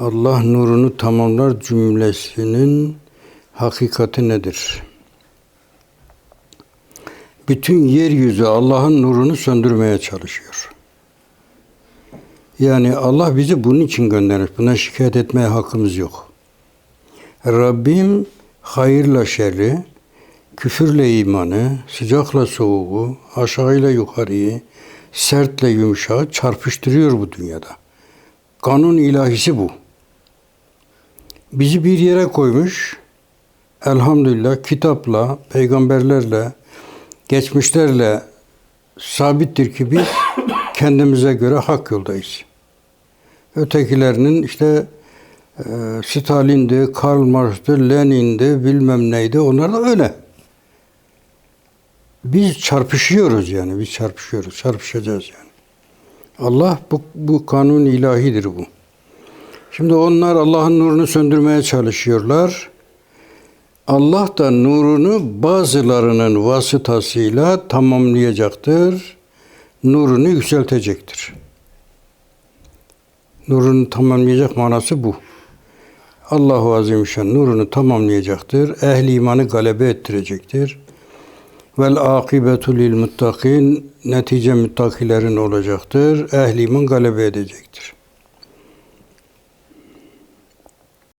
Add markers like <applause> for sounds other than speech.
Allah nurunu tamamlar cümlesinin hakikati nedir? Bütün yeryüzü Allah'ın nurunu söndürmeye çalışıyor. Yani Allah bizi bunun için göndermiş. Buna şikayet etmeye hakkımız yok. Rabbim hayırla şerri, küfürle imanı, sıcakla soğuğu, aşağıyla yukarıyı, sertle yumuşağı çarpıştırıyor bu dünyada. Kanun ilahisi bu. Bizi bir yere koymuş. Elhamdülillah kitapla, peygamberlerle, geçmişlerle sabittir ki biz <coughs> kendimize göre hak yoldayız. Ötekilerinin işte e, Stalin'di, Karl Marx'tı, Lenin'di, bilmem neydi. Onlar da öyle. Biz çarpışıyoruz yani. Biz çarpışıyoruz. Çarpışacağız yani. Allah bu, bu kanun ilahidir bu. Şimdi onlar Allah'ın nurunu söndürmeye çalışıyorlar. Allah da nurunu bazılarının vasıtasıyla tamamlayacaktır. Nurunu yükseltecektir. Nurunu tamamlayacak manası bu. Allahu Azimüşşan nurunu tamamlayacaktır. Ehli imanı galebe ettirecektir. Vel akibetu lil muttakin netice müttakilerin olacaktır. Ehli iman galebe edecektir.